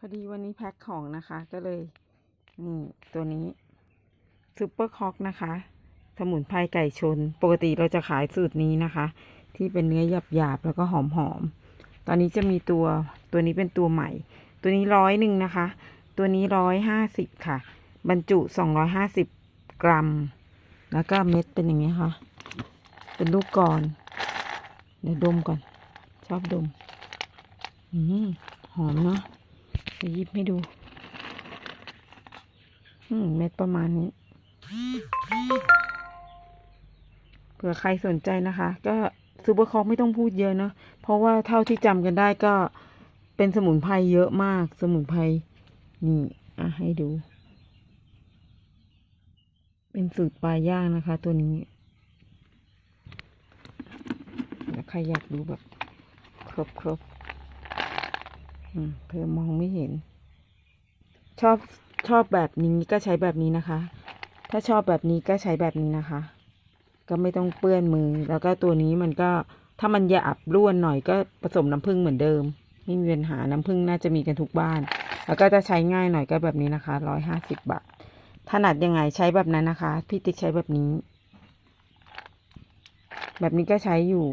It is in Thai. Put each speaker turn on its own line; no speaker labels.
พอดีวันนี้แพ็คของนะคะก็เลย นี่ตัวนี้ซูเปอร์คอกนะคะ สมุนไพรไก่ชน ปกติเราจะขายสูตรนี้นะคะ ที่เป็นเนื้อหยาบๆแล้วก็หอมๆ ตอนนี้จะมีตัวตัวนี้เป็นตัวใหม่ ตัวนี้ร้อยหนึ่งนะคะ ตัวนี้ร้อยห้าสิบค่ะ บรรจุสองร้อยห้าสิบกรัม แล้วก็เม็ดเป็นอย่างนี้ค่ะ เป็นลูกกลอนเดี๋ยวดมก่อน ชอบดม อืมหอมเนาะ จะยิบให้ดู อืม เม็ดประมาณนี้ เผื่อใครสนใจนะคะ ก็ซูเปอร์คอกไม่ต้องพูดเยอะเนาะ เพราะว่าเท่าที่จำกันได้ก็เป็นสมุนไพรเยอะมาก สมุนไพร นี่ อะ ให้ดู เป็นสูตรปลาย่างนะคะ ตัวนี้แล้วใครอยากดูแบบ ครบครบ เธอมองไม่เห็น ชอบชอบแบบนี้ก็ใช้แบบนี้นะคะ ถ้าชอบแบบนี้ก็ใช้แบบนี้นะคะ ก็ไม่ต้องเปื้อนมือ แล้วก็ตัวนี้มันก็ถ้ามันหยาบร่วนหน่อยก็ผสมน้ำผึ้งเหมือนเดิมไม่มีปัญหาน้ำผึ้งน่าจะมีกันทุกบ้าน แล้วก็จะใช้ง่ายหน่อยก็แบบนี้นะคะร้อยห้าสิบบาทถนัดยังไงใช้แบบนั้นนะคะ พี่ติ๊กใช้แบบนี้ แบบนี้ก็ใช้อยู่